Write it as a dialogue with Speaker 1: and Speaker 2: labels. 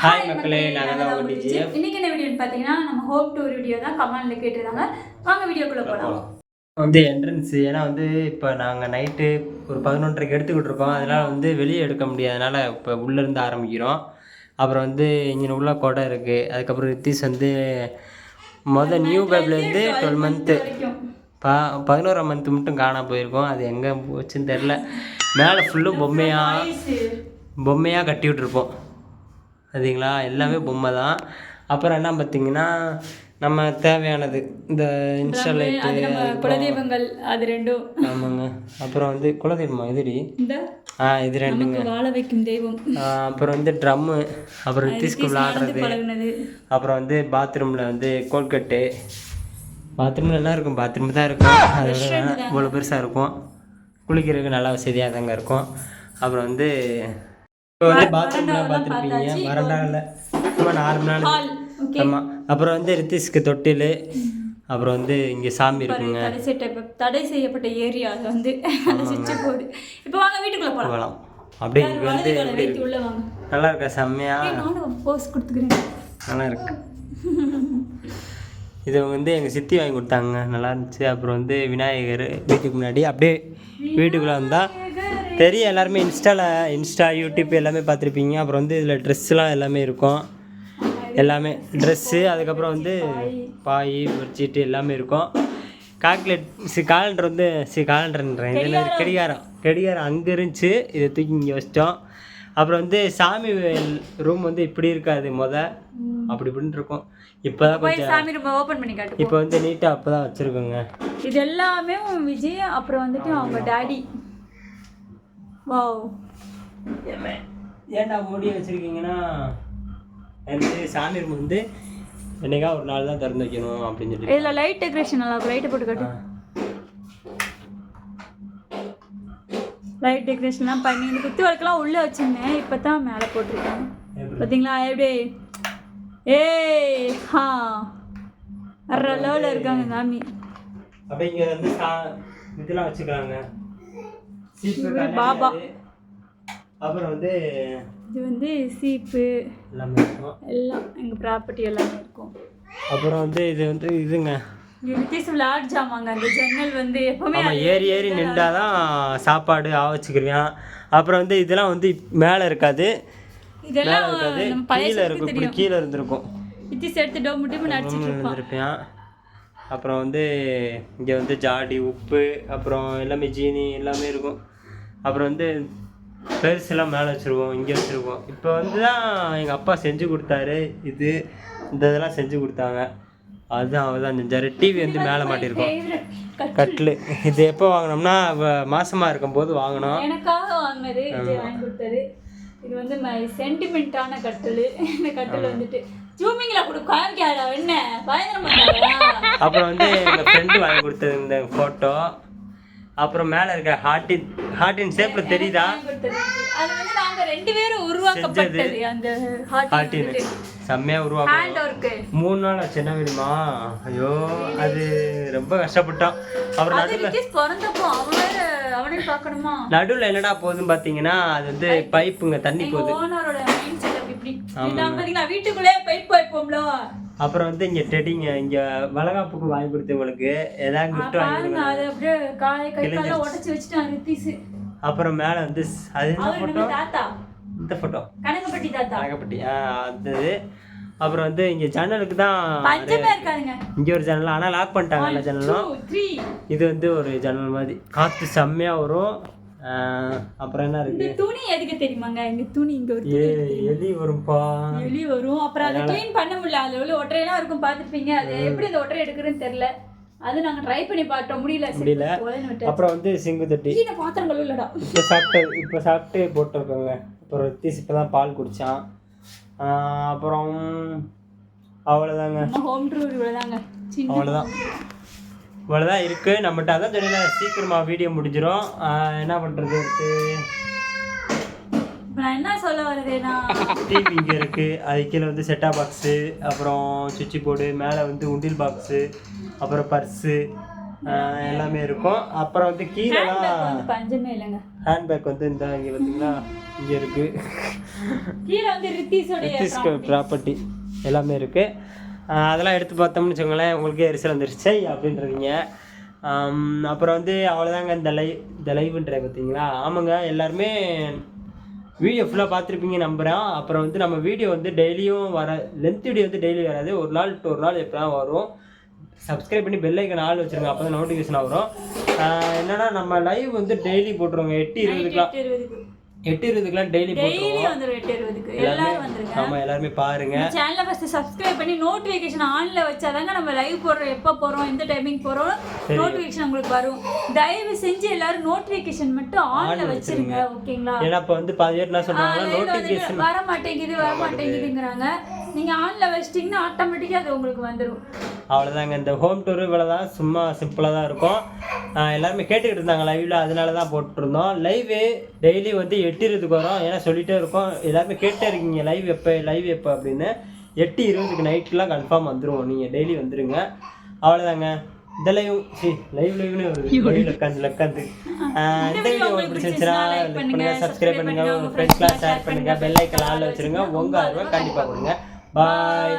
Speaker 1: Hi மக்களே நாங்கள் தான்
Speaker 2: நாங்கள்
Speaker 1: டிஜிஎஃப்
Speaker 2: என்ன வீடியோன்னு பார்த்தீங்கன்னா நம்ம ஹோம் டூர் வீடியோ தான் கமெண்ட்ல கேட்டிருந்தாங்க. வாங்க வீடியோக்குள்ள போகலாம்
Speaker 1: வந்து என்ட்ரன்ஸ் ஏன்னா வந்து இப்போ நாங்கள் நைட்டு ஒரு பதினொன்றரைக்கு எடுத்துக்கிட்டு இருக்கோம். அதனால் வந்து வெளியே எடுக்க முடியாதனால இப்போ உள்ளேருந்து ஆரம்பிக்கிறோம். அப்புறம் வந்து இங்கே உள்ள கொடை இருக்குது அதுக்கப்புறம் ரித்தீஷ் வந்து மொதல் நியூ பேப்லேருந்து டுவெல் மந்த்து பா பதினோராம் மந்த்து மட்டும் காணாம போயிருக்கோம். அது எங்கே போச்சுன்னு தெரில மேலே ஃபுல்லும் பொம்மையாக. பொம்மையாக கட்டி விட்ருப்போம் சரிங்களா? எல்லாமே பொம்மை தான் அப்புறம் என்ன பார்த்தீங்கன்னா நம்ம தேவையானது இந்த இன்ஸ்டாலைட்டு
Speaker 2: குலதெய்வங்கள் அது ரெண்டும்.
Speaker 1: ஆமாங்க. அப்புறம் வந்து குலதெய்வமா இதுடி ஆ இது ரெண்டுங்க.
Speaker 2: வாழ வைக்கும் தெய்வம்.
Speaker 1: அப்புறம் வந்து ட்ரம்மு அப்புறம் ரித்திஸ்க்கு விளாடுறது அப்புறம் வந்து பாத்ரூமில் வந்து கோல்கட்டு. பாத்ரூம் நல்லா இருக்கும் பாத்ரூம் தான் இருக்கும். அதோட இவ்வளோ பெருசாக இருக்கும். குளிக்கிறதுக்கு நல்லா வசதியாக தாங்க இருக்கும். அப்புறம் வந்து இப்போ வந்து பாத்ரூம்லாம் பார்த்துருப்பீங்க. வரண்டாவில் சும்மா நார்மலான ஆமாம் அப்புறம் வந்து ரித்திஸ்க்கு தொட்டில். அப்புறம் வந்து இங்கே சாமி இருக்குங்க.
Speaker 2: தடை செய்யப்பட்ட தடை செய்யப்பட்ட ஏரியா அது வந்து அந்த சுவிட்ச் போர்டு இப்போ வாங்க வீட்டுக்குள்ள போகலாம்
Speaker 1: அப்படியே இங்கே வந்து நல்லா இருக்கா? செம்மையா?
Speaker 2: போஸ் கொடுத்துக்கிறேன்.
Speaker 1: நல்லா இருக்கு. இது வந்து எங்கள் சித்தி வாங்கி கொடுத்தாங்க. நல்லா இருந்துச்சு. அப்புறம் வந்து விநாயகர் வீட்டுக்கு முன்னாடி அப்படியே வீட்டுக்குள்ளே வந்தால் தெரியும் எல்லாருமே இன்ஸ்டாவில் இன்ஸ்டா யூடியூப் எல்லாமே பார்த்துருப்பீங்க. அப்புறம் வந்து இதில் ட்ரெஸ்லாம் எல்லாமே இருக்கும். எல்லாமே ட்ரெஸ்ஸு அதுக்கப்புறம் வந்து பாய் பெட்ஷீட்டு எல்லாமே இருக்கும். கால்குலேட் சி காலண்டர் வந்து சி காலண்டர்ன்றேன் இது என்னது? கடிகாரம். கடிகாரம். அங்கே இருந்துச்சு இதை தூக்கி இங்கே வச்சிட்டோம். அப்புறம் வந்து சாமி ரூம் வந்து இப்படி இருக்காது முத. அப்படி இப்படின்னு இருக்கும். இப்போ தான்
Speaker 2: போய்
Speaker 1: கொஞ்சம்
Speaker 2: சாமி ரூம் ஓபன் பண்ணி காட்டு
Speaker 1: இப்போ வந்து நீட்டாக அப்போ தான் வச்சுருக்கோங்க.
Speaker 2: இது எல்லாமே விஜய் அப்புறம் வந்துட்டு அவங்க டாடி
Speaker 1: ஏன்டா மூடி வச்சுருக்கீங்கன்னா வந்து சாமி ரூம் வந்து என்னைக்கா ஒரு நாள் தான் திறந்து வைக்கணும் அப்படின்னு சொல்லி
Speaker 2: இதுல லைட் டெக்கரேஷன் நல்லா இருக்கும். லைட்டை போட்டு காட்டு. லைட் டெக்கரேஷன்லாம் பண்ணி இந்த குத்து விளக்கெல்லாம் உள்ளே வச்சிருந்தேன். இப்போ தான் மேலே போட்டிருக்காங்க பார்த்தீங்களா? எப்படி? ஏய் ஹா. அரை லெவலில் இருக்காங்க சாமி.
Speaker 1: அப்படியே இங்கே வந்து சா இதெல்லாம் வச்சுக்கலாங்க. சீப்பு
Speaker 2: பாபா.
Speaker 1: அப்புறம் வந்து
Speaker 2: இது வந்து சீப்பு.
Speaker 1: எல்லாமே இருக்கும்.
Speaker 2: எல்லாம் எங்கள் ப்ராப்பர்ட்டி எல்லாமே இருக்கும்.
Speaker 1: அப்புறம் வந்து இது வந்து இதுங்க.
Speaker 2: இது வித்தியாசம் விளையாட் ஜாமாங்க அந்த ஜன்னல் வந்து எப்பவுமே
Speaker 1: ஆமாம் ஏறி ஏறி நின்றாதான் சாப்பாடு ஆ வச்சுக்கிருவேன் அப்புறம் வந்து இதெல்லாம் வந்து மேலே இருக்காது.
Speaker 2: இதெல்லாம்
Speaker 1: கீழே இருக்கும். இப்படி கீழே இருந்திருக்கும்.
Speaker 2: வித்தியாசம் எடுத்து டோ முட்டி
Speaker 1: இருந்திருப்பேன் அப்புறம் வந்து இங்கே வந்து ஜாடி உப்பு அப்புறம் எல்லாமே ஜீனி எல்லாமே இருக்கும். அப்புறம் வந்து பெருசெல்லாம் மேலே வச்சுருவோம் இங்கே வச்சுருவோம். இப்போ வந்து தான் எங்கள் அப்பா செஞ்சு கொடுத்தாரு. இது இந்த இதெல்லாம் செஞ்சு கொடுத்தாங்க. அதுதான் அவர் தான் செஞ்சார். டிவி வந்து மேலே மாட்டியிருக்கோம். கட்லு இது எப்போ வாங்கினோம்னா அவ- மாசமா இருக்கும்போது வாங்கினோம்.
Speaker 2: எனக்காக வாங்கினது விஜய் வாங்கி கொடுத்தாரு. இது வந்து சென்டிமெண்ட்டான கட்டில். இந்த கட்டில் வந்துட்டு ஜூமிங்ல கொடு காமிக்காதா என்ன? பயங்கர மாட்டாரா
Speaker 1: அப்புறம் வந்து எங்கள் ஃப்ரெண்டு வாங்கி கொடுத்தது இந்த ஃபோட்டோ அப்புறம் மேலே இருக்க ஹார்ட்டின் ஹார்ட்டின் ஷேப்பில் தெரியுதா?
Speaker 2: அது வந்து நாங்க ரெண்டு பேரும் உருவாக்கப்பட்டது அந்த
Speaker 1: ஹார்ட்டின் மூணு நாள் ஆச்சு என்ன வேணுமா ஐயோ அது ரொம்ப கஷ்டப்பட்டோம் அப்புறம் நடுவில்
Speaker 2: பிறந்தப்போ அவன் பார்க்கணுமா?
Speaker 1: நடுவில் என்னடா போகுதுன்னு பார்த்தீங்கன்னா அது வந்து பைப்புங்க தண்ணி
Speaker 2: எங்க
Speaker 1: போகுது.
Speaker 2: பாத்தீங்கன்னா வீட்டுக்குள்ளே
Speaker 1: அப்புறம் வந்து இங்கே டெடிங்க இங்கே வளகாப்புக்கு வாங்கி கொடுத்தவங்களுக்கு ஏதாவது கிஃப்ட் வாங்கி
Speaker 2: அது அப்படியே காலை கை கால உடைச்சு வச்சுட்டான் ரித்தீஸ்
Speaker 1: அப்புறம் மேலே வந்து அது என்ன
Speaker 2: நம்ம தாத்தா?
Speaker 1: இந்த ஃபோட்டோ
Speaker 2: கனகப்பட்டி தாத்தா.
Speaker 1: அழகப்பட்டி ஆ அது. அப்புறம் வந்து இங்கே ஜன்னலுக்கு தான் இங்கே ஒரு ஜன்னல் ஆனால் லாக் பண்ணிட்டாங்க எல்லா ஜன்னலும். இது வந்து ஒரு ஜன்னல் மாதிரி. காற்று செம்மையாக வரும். அப்புறம் என்ன இருக்கு?
Speaker 2: இந்த துணி எதுக்கு தெரியுமாங்க? எங்க துணி இங்க ஒரு
Speaker 1: ஏ எலி வரும்பா.
Speaker 2: வெளி வரும். அப்புறம் அதை க்ளீன் பண்ண முடியல. அதுல உள்ள ஒற்றையெல்லாம் இருக்கும் பார்த்துருப்பீங்க. அது எப்படி இந்த ஒற்றை எடுக்கிறதுன்னு தெரியல. அது நாங்க ட்ரை பண்ணி பார்த்தோம். முடியல.
Speaker 1: முடியல. அப்புறம் வந்து சிங்கு தட்டி.
Speaker 2: கீழே பாத்திரங்கள் இல்லடா
Speaker 1: இப்போ சாப்பிட்டு இப்போ சாப்பிட்டு போட்டிருக்கோங்க. அப்புறம் தீஸ் இப்போ தான் பால் குடித்தான் அப்புறம் அவ்வளோதாங்க
Speaker 2: ஹோம் டூர் இவ்வளவுதாங்க. சின்ன
Speaker 1: அவ்வளோதான் இவ்வளோதான் இருக்குது நம்மகிட்ட அதான் தெரியல. சீக்கிரமாக வீடியோ முடிஞ்சிடும் என்ன பண்ணுறது
Speaker 2: என்ன சொல்ல வருதுன்னா
Speaker 1: டிவி இங்கே இருக்குது அது கீழே வந்து செட்டா பாக்ஸு அப்புறம் சுவிட்ச் போர்டு மேலே வந்து உண்டில் பாக்ஸு அப்புறம் பர்ஸு எல்லாமே இருக்கும். அப்புறம் வந்து கீழேலாம்
Speaker 2: வந்து பஞ்சமே இல்லைங்க.
Speaker 1: ஹேண்ட்பேக் வந்து இந்த இங்கே பார்த்தீங்கன்னா இங்கே இருக்குது
Speaker 2: கீழே வந்து
Speaker 1: ரித்திஸ்க்கு ப்ராப்பர்ட்டி எல்லாமே இருக்குது அதெல்லாம் எடுத்து பார்த்தோம்னு வச்சுக்கோங்களேன் உங்களுக்கே எரிசல் வந்துருச்சு அப்படின்றீங்க. அப்புறம் வந்து அவ்வளோதாங்க இந்த லைவ் இந்த லைவ்ன்ற பார்த்தீங்களா? ஆமாங்க எல்லாருமே வீடியோ ஃபுல்லாக பார்த்துருப்பீங்க நம்புகிறேன் அப்புறம் வந்து நம்ம வீடியோ வந்து டெய்லியும் வர லென்த் வீடியோ வந்து டெய்லி வராது. ஒரு நாள் டூ ஒரு நாள் எப்போ வரும்? சப்ஸ்கிரைப் பண்ணி பெல் ஐக்கன் ஆள் வச்சுருங்க அப்போ தான் நோட்டிஃபிகேஷன் வரும். என்னென்னா என்னன்னா நம்ம லைவ் வந்து டெய்லி போட்டுருவோங்க. எட்டு இருபதுக்குலாம்
Speaker 2: எட்டு இருபதுக்கு
Speaker 1: எட்டு இருபதுக்குலாம் டெய்லி
Speaker 2: டெய்லி வந்துடும் எட்டு இருபதுக்கு. எல்லாரும் வந்துருங்க.
Speaker 1: ஆமாம் எல்லாருமே பாருங்க.
Speaker 2: சேனலை ஃபர்ஸ்ட் சப்ஸ்கிரைப் பண்ணி நோட்டிஃபிகேஷன் ஆன்ல வச்சாதாங்க நம்ம லைவ் போடுறோம் எப்போ போறோம் எந்த டைமிங் போறோம் நோட்டிஃபிகேஷன் உங்களுக்கு வரும். தயவு செஞ்சு எல்லாரும் நோட்டிஃபிகேஷன் மட்டும் ஆன்ல வச்சிருங்க. ஓகேங்களா
Speaker 1: ஏன்னா இப்போ வந்து பாதி பேர் என்ன
Speaker 2: லைவ்ல
Speaker 1: நோட்டிஃபிகேஷன்
Speaker 2: வர மாட்டேங்குது வர மாட்டேங்குதுங்கிறாங்க நீங்க ஆன்ல வச்சிட்டீங்கன்னா ஆட்டோமேட்டிக்கா அது உங்களுக்கு வந்துடும்
Speaker 1: அவ்வளோதாங்க இந்த ஹோம் டூர் இவ்வளோ தான் சும்மா சிம்பிளாக தான் இருக்கும். எல்லாருமே கேட்டுக்கிட்டு இருந்தாங்க லைவில் அதனால தான் போட்டிருந்தோம். லைவு டெய்லி வந்து எட்டு இருபதுக்கு வரும். ஏன்னா சொல்லிட்டே இருக்கோம். எல்லாருமே கேட்டே இருக்கீங்க லைவ் எப்போ? லைவ் எப்போ? அப்படின்னு. எட்டு இருபதுக்கு நைட்லாம் கன்ஃபார்ம் வந்துருவோம் நீங்கள் டெய்லி வந்துருங்க. அவ்வளோதாங்க இந்த லைவ் சி லைவ் லைவ்னு லைவ்ல உட்காந்து உட்காந்து இந்த வீடியோ உங்களுக்கு பிடிச்சிருந்துச்சுன்னா லைக் பண்ணுங்க சப்ஸ்கிரைப் பண்ணுங்க. உங்கள் ஃப்ரெண்ட்ஸ்லாம் ஷேர் பண்ணுங்க. பெல் ஐக்கன் ஆளில் வச்சிருங்க. உங்கள் ஆர்வம் கண்டிப்பாக கொடுங்க. பாய்